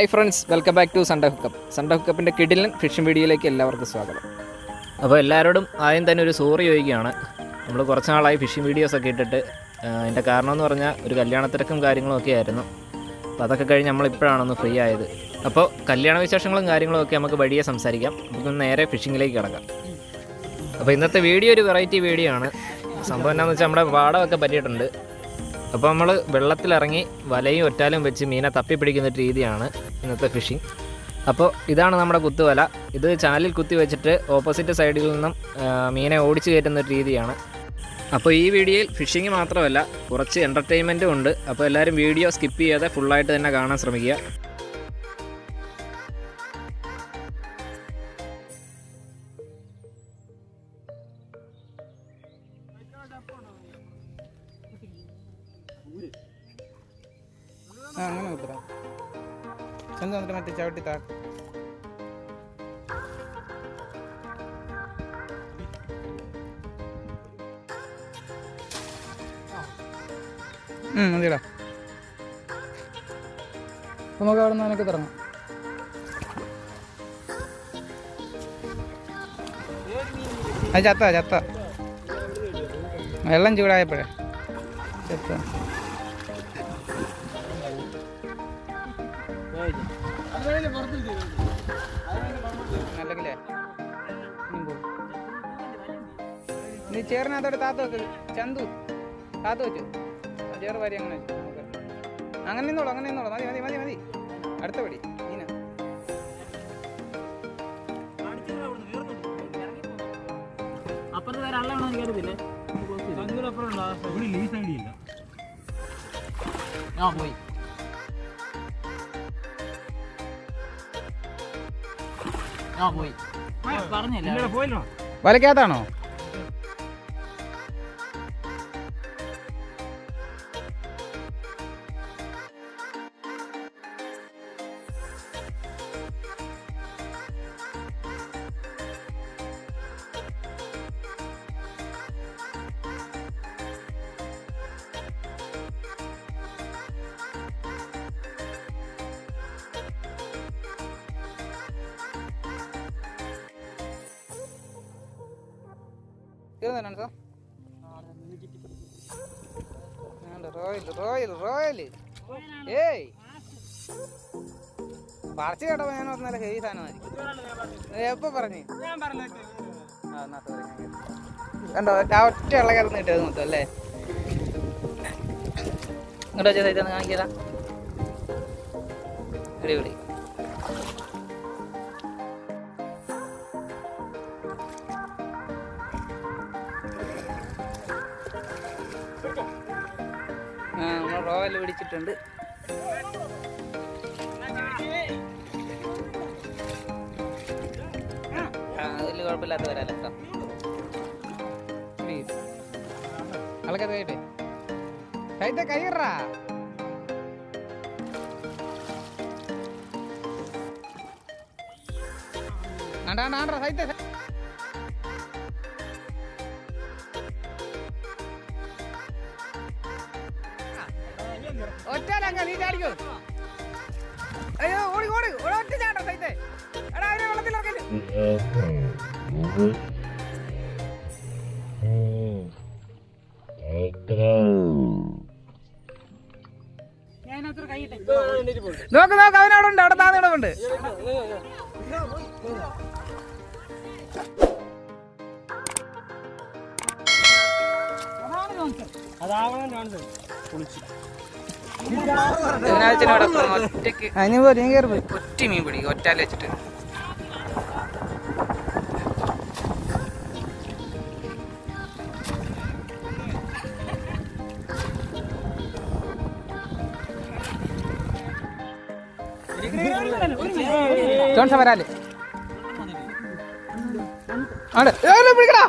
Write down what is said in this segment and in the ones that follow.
Hi friends welcome back to Sunday hookup Sunday ഹുക്കപ്പിന്റെ കിടിലൻ fishing വീഡിയോയിലേക്ക് എല്ലാവർക്കും സ്വാഗതം. അപ്പോൾ എല്ലാവരോടും ആദ്യം തന്നെ ഒരു സോറി ചോദിക്കുകയാണ്. നമ്മൾ കുറച്ച് നാളായി ഫിഷിംഗ് വീഡിയോസൊക്കെ ഇട്ടിട്ട് അതിന്റെ കാരണം എന്ന് പറഞ്ഞാൽ ഒരു കല്യാണത്തിരക്കും കാര്യങ്ങളും ഒക്കെ ആയിരുന്നു. അപ്പോൾ അതൊക്കെ കഴിഞ്ഞ് നമ്മളിപ്പോഴാണൊന്ന് ഫ്രീ ആയത്. അപ്പോൾ കല്യാണ വിശേഷങ്ങളും കാര്യങ്ങളും ഒക്കെ നമുക്ക് വഴിയെ സംസാരിക്കാം. നമുക്ക് നേരെ ഫിഷിങ്ങിലേക്ക് കിടക്കാം. അപ്പോൾ ഇന്നത്തെ വീഡിയോ ഒരു വെറൈറ്റി വീഡിയോ ആണ്. സംഭവം എന്താണെന്ന് വെച്ചാൽ നമ്മുടെ വാടമൊക്കെ പറ്റിയിട്ടുണ്ട്. അപ്പോൾ നമ്മൾ വെള്ളത്തിലിറങ്ങി വലയും ഒറ്റാലും വെച്ച് മീനെ തപ്പിപ്പിടിക്കുന്ന പിടിക്കുന്ന രീതിയാണ്. ഇന്നത്തെ ഫിഷിംഗ് അപ്പോൾ ഇതാണ് നമ്മുടെ കുത്തുവല. ഇത് ചാനലിൽ കുത്തി വെച്ചിട്ട് ഓപ്പോസിറ്റ് സൈഡിൽ നിന്നും മീനെ ഓടിച്ചു കയറ്റുന്ന ഒരു രീതിയാണ്. അപ്പോൾ ഈ വീഡിയോയിൽ ഫിഷിംഗ് മാത്രമല്ല കുറച്ച് എന്റർടൈൻമെന്റും ഉണ്ട്. അപ്പോൾ എല്ലാവരും വീഡിയോ സ്കിപ്പ് ചെയ്യാതെ ഫുള്ളായിട്ട് തന്നെ കാണാൻ ശ്രമിക്കുക. അപ്പൊ നമുക്ക് അവിടെ നിന്ന് എനിക്ക് തുടങ്ങാം. അത് ചത്ത ചത്ത. വെള്ളം ചൂടായപ്പോഴേ. ചത്ത. പോ. നീ ചേറിനകത്തോട്ട് താത്ത ചന്തു താത്ത വെച്ചു ആ വാരി അങ്ങനെ നമുക്ക് അങ്ങനെ നിന്നോളൂ അങ്ങനെ നിന്നോളൂ മതി മതി മതി മതി. അടുത്ത പടി. നീന അപ്പുറത്ത് വേറെ ആളാണോ കരുതില്ലേ ആ പോയി. ആ പോയി പറഞ്ഞില്ല? വലക്കകത്താണോ തീർന്നല്ലോ സാർ റോയൽ റോയൽ റോയൽ ഏയ്. പറിച്ചു കേട്ടപ്പോ ഞാൻ പറഞ്ഞ ഹെവി സാധനമായിരിക്കും. എപ്പോ പറഞ്ഞു. കണ്ടോ ഒറ്റ ഇളകരുന്ന് കിട്ടിയത് മൊത്തം അല്ലേ? ഇങ്ങോട്ട് വെച്ചാൽ കാണിക്കാം അടിപൊളി. റോയൽ പിടിച്ചിട്ടുണ്ട് ആ അതിൽ കുഴപ്പമില്ലാത്ത വരാലോ പ്ലീസ് ആണ്ടാ സൈത്തെ നോക്ക് നോക്ക് അവനവിടെ ഉണ്ട് അവിടെ താന്നിടമുണ്ട് ഒറ്റ മീൻ പിടിക്കും ഒറ്റാൽ വെച്ചിട്ട്. ജോൺസൺ വരാൽ ആണ്. പിടിക്കടാ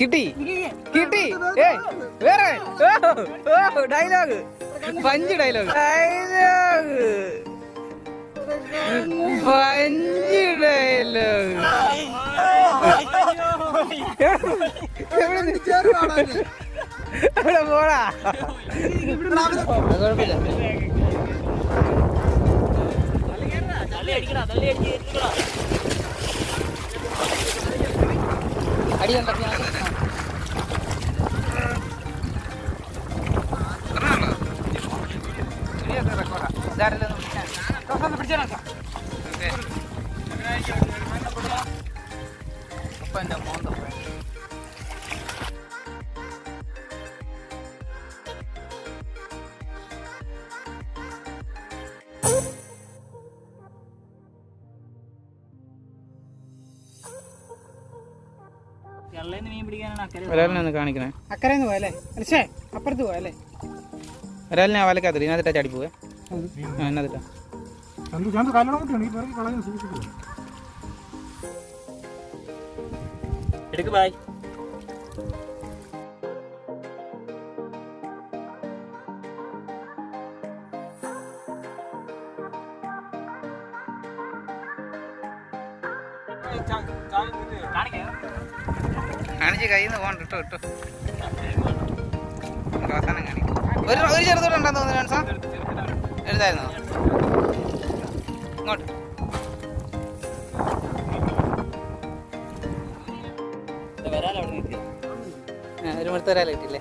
കിട്ടി. കിട്ടി. വേറെ. Dialogue. Punch dialogue. Dialogue. Punch dialogue. എവിടെ പോടാ അത് കുഴപ്പമില്ല അടി കണ്ട മോന്തം ഒരാളിനെ കാണിക്കണേ. അക്കരന്ന് പോയല്ലേ? അല്ലേ അപ്പുറത്ത് പോയല്ലേ? ഒരാളിനെ ആ വലക്കാത്തില്ല ഇതിനകത്തിട്ടാ ചാടി പോവേ. ആ എന്നതിട്ടാ എടുക്ക് ബായ് കയ്യിൽ നിന്ന് പോകണ്ട ഇട്ടോ ഇട്ടോ അവസാനം കാണിക്കും. ഒരു ഒരു ചെറുതോടെ ഉണ്ടെന്ന് തോന്നുന്നു സാർ എഴുതായിരുന്നോ ഇങ്ങോട്ട്. ഒരു മടുത്ത ഒരാളെ കിട്ടില്ലേ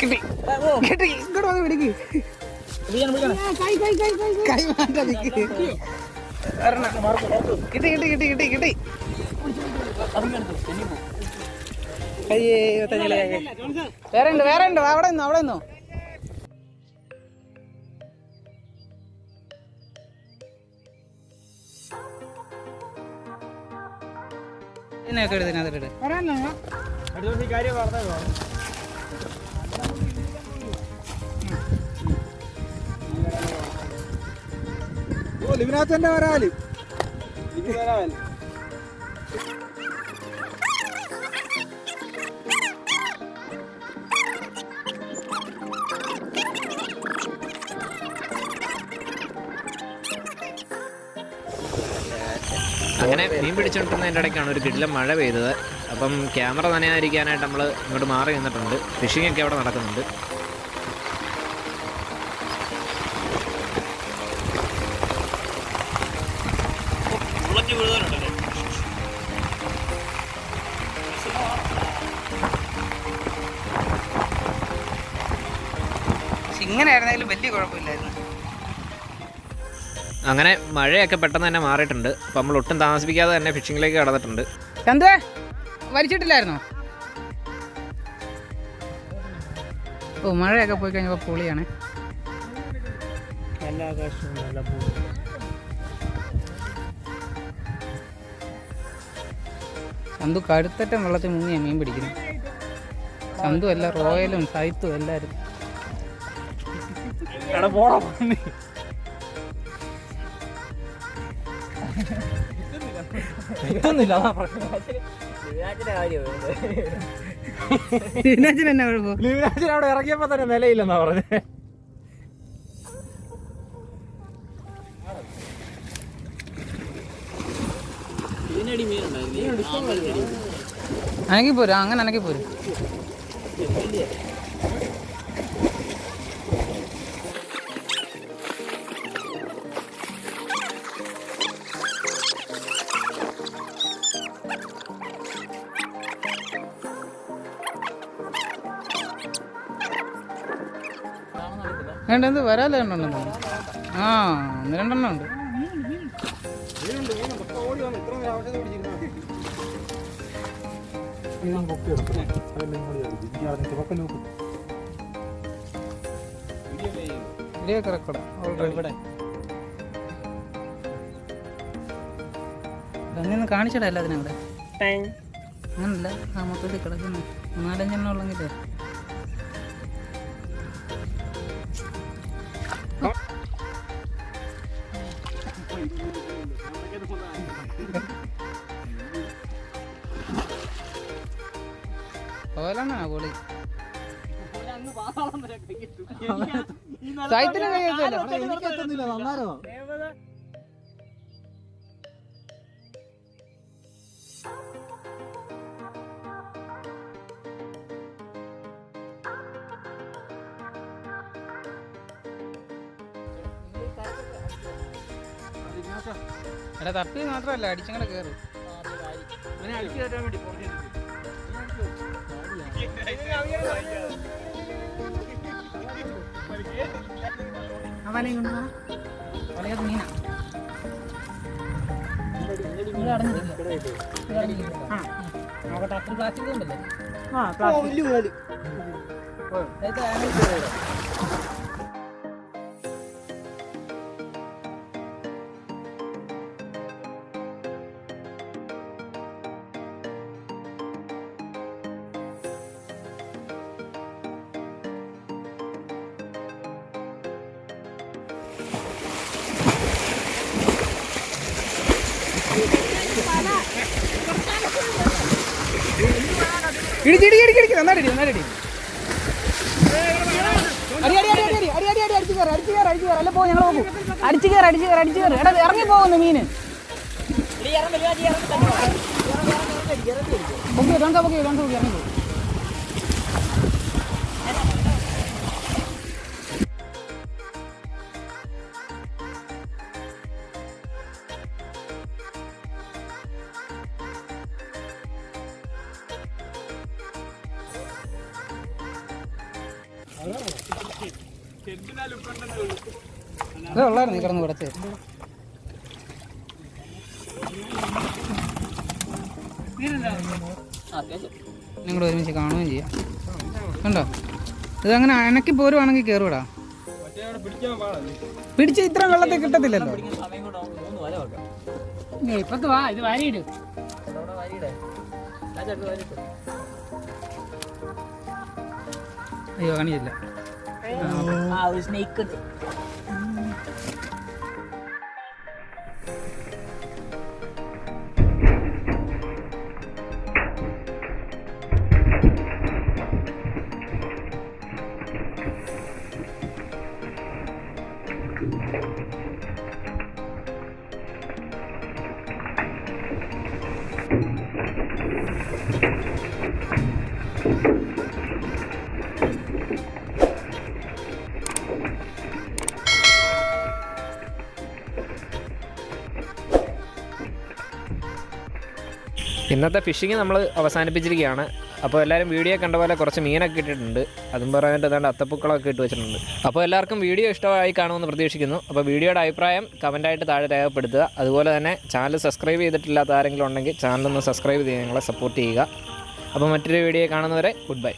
കിട്ടി. ഇങ്ങോട്ട് വന്ന് പിടിക്ക്. കൈ മാറ്റാ. കിട്ടി കിട്ടി കിട്ടി കിട്ടി കിട്ടി. അയ്യേ തഞ്ഞിലെ വേറെ ഉണ്ട് വേറെ ഉണ്ട്. അവിടെ നിന്നോ അവിടെ നിന്നോ. ഇതിനകത്ത് ഇട്. ലിമിനാത്തന്നെ വരാൽ. അങ്ങനെ മീൻ പിടിച്ചുകൊണ്ടിരുന്നതിന്റെ ഇടയ്ക്കാണ് ഒരു കിടിലം മഴ പെയ്തത്. അപ്പം ക്യാമറ നനയാതിരിക്കാനായിട്ട് നമ്മൾ ഇങ്ങോട്ട് മാറി നിന്നിട്ടുണ്ട്. ഫിഷിംഗ് ഒക്കെ അവിടെ നടക്കുന്നുണ്ട്. കുഴപ്പമില്ലായിരുന്നു. അങ്ങനെ മഴയൊക്കെ പെട്ടെന്ന് തന്നെ മാറിയിട്ടുണ്ട്. അപ്പം നമ്മൾ ഒട്ടും താമസിപ്പിക്കാതെ തന്നെ ഫിഷിംഗിലേക്ക് കടന്നിട്ടുണ്ട്. ചന്ദ്രേ വലിച്ചിട്ടില്ലായിരുന്നോ? ഓ മഴയൊക്കെ പോയി കഴിഞ്ഞപ്പോൾ പൊളിയാണ്. നല്ല ആകാശവും നല്ല പൂവും. ചന്തു കടുത്തറ്റം വെള്ളത്തിൽ മുങ്ങിയാണ് മീൻ പിടിക്കുന്നത് ചന്തു എല്ലാം റോയലും സൈത്തും എല്ലാവരും. ഇതിനകത്തിന് എന്നാ കുഴപ്പം? ലിമിനാത്തിന് അവിടെ ഇറങ്ങിയപ്പോ തന്നെ നിലയില്ലെന്നാ പറഞ്ഞത് അനക്കി പോരും അങ്ങനെ അനക്കി പോരും. വേണ്ട എന്ത് വരാല്ലേ ഉണ്ടെന്ന് ആ ഒന്ന് രണ്ടെണ്ണം ഉണ്ട്. ഇവിടെയൊക്കെ റെക്കോർഡാ ഇവിടെ അങ്ങനെ കാണിച്ചടാ അവിടെ അങ്ങനല്ല ആ മൊത്തത്തിൽ കിടക്കുന്നു. നാലഞ്ചെണ്ണം ഉള്ളെങ്കിലേ. പൊളി സാഹിത്യത്തിന് എനിക്ക് എത്തുന്നില്ല നന്നാരോ? എടാ തപ്പി മാത്രമല്ല അടിച്ചങ്ങനെ കയറി ആ. പ്ലാസ്റ്റിക് ഉണ്ടല്ലേ? പ്ലാസ്റ്റിക് ഇടിക്ക് ഇടിക്കി ഇടിക്കി നന്നായിട്ട് ഇടി നന്നായിട്ട് ഇടി. അടി അടി അടി അടി അടി അടി അടി അടിച്ചു കയറി അടിച്ചു കയറി അടിച്ചു കയറി. അല്ല പോ ഞങ്ങൾ നോക്കൂ അടിച്ചു കയറി അടിച്ചു കയറി അടിച്ചു കയറി. എടാ ഇറങ്ങി പോകുന്നു മീന്. പൊക്കി പൊക്കി ഇടണ്ട പൊക്കി ഇറങ്ങി പോകും ഇത് ഉള്ളായിരുന്നു കിടന്ന് കൊടുത്ത് നിങ്ങൾ ഒരുമിച്ച് കാണുകയും ചെയ്യാം. കണ്ടോ? ഇത് അങ്ങനെ അനക്കി പോരുവാണെങ്കിൽ കയറൂടാ പിടിച്ച ഇത്ര വെള്ളത്തിൽ കിട്ടത്തില്ലല്ലോ. ഇപ്പൊ വാ ഇത് വാരിയിട്. അയ്യോ കാണിയില്ല സ്നേക്ക് ഇന്നത്തെ ഫിഷിങ് നമ്മൾ അവസാനിപ്പിച്ചിരിക്കുകയാണ്. അപ്പോൾ എല്ലാവരും വീഡിയോ കണ്ട പോലെ കുറച്ച് മീനൊക്കെ ഇട്ടിട്ടുണ്ട്. അതും പറഞ്ഞിട്ട് ഏതാണ്ട് അത്തപ്പൂക്കളൊക്കെ ഇട്ട് വെച്ചിട്ടുണ്ട്. അപ്പോൾ എല്ലാവർക്കും വീഡിയോ ഇഷ്ടമായി കാണുമെന്ന് പ്രതീക്ഷിക്കുന്നു. അപ്പോൾ വീഡിയോയുടെ അഭിപ്രായം കമന്റായിട്ട് താഴെ രേഖപ്പെടുത്തുക. അതുപോലെ തന്നെ ചാനൽ സബ്സ്ക്രൈബ് ചെയ്തിട്ടില്ലാത്ത ആരെങ്കിലും ഉണ്ടെങ്കിൽ ചാനലൊന്ന് സബ്സ്ക്രൈബ് ചെയ്ത് ഞങ്ങളെ സപ്പോർട്ട് ചെയ്യുക. അപ്പോൾ മറ്റൊരു വീഡിയോ കാണുന്നവരെ ഗുഡ് ബൈ